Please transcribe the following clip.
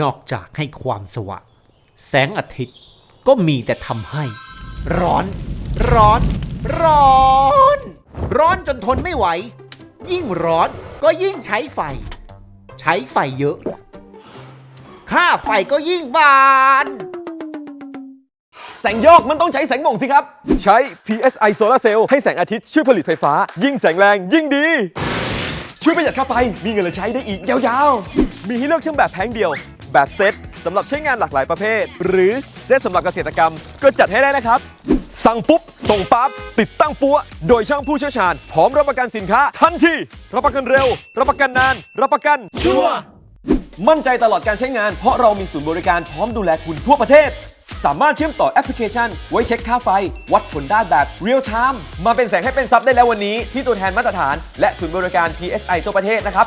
นอกจากให้ความสว่างแสงอาทิตย์ก็มีแต่ทำให้ ร้อน ร้อน ร้อน ร้อนจนทนไม่ไหว ยิ่งร้อนก็ยิ่งใช้ไฟ ใช้ไฟเยอะ ค่าไฟก็ยิ่งบาน แสงโยกมันต้องใช้แสงหม่งสิครับ ใช้ PSI Solar Cell ให้แสงอาทิตย์ช่วยผลิตไฟฟ้า ยิ่งแสงแรงยิ่งดี ช่วยประหยัดค่าไฟ มีเงินเหลือใช้ได้อีกยาวมีให้เลือกทั้งแบบแพ็งเดียว แบบเซตสำหรับใช้งานหลากหลายประเภท หรือเซตสำหรับเกษตรกรรมก็จัดให้ได้นะครับ สั่งปุ๊บ ส่งปั๊บ ติดตั้งปัวโดยช่างผู้เชี่ยวชาญ พร้อมรับประกันสินค้าทันทีรับประกันเร็ว รับประกันนาน รับประกันชัวร์มั่นใจตลอดการใช้งานเพราะเรามีศูนย์บริการพร้อมดูแลคุณทั่วประเทศ สามารถเชื่อมต่อแอปพลิเคชัน ไว้เช็คค่าไฟ วัดผลได้แบบเรียลไทม์มาเป็นแสงให้เป็นซับได้แล้ววันนี้ ที่ตัวแทนมาตรฐาน และศูนย์บริการ PSI ทั่วประเทศนะครับ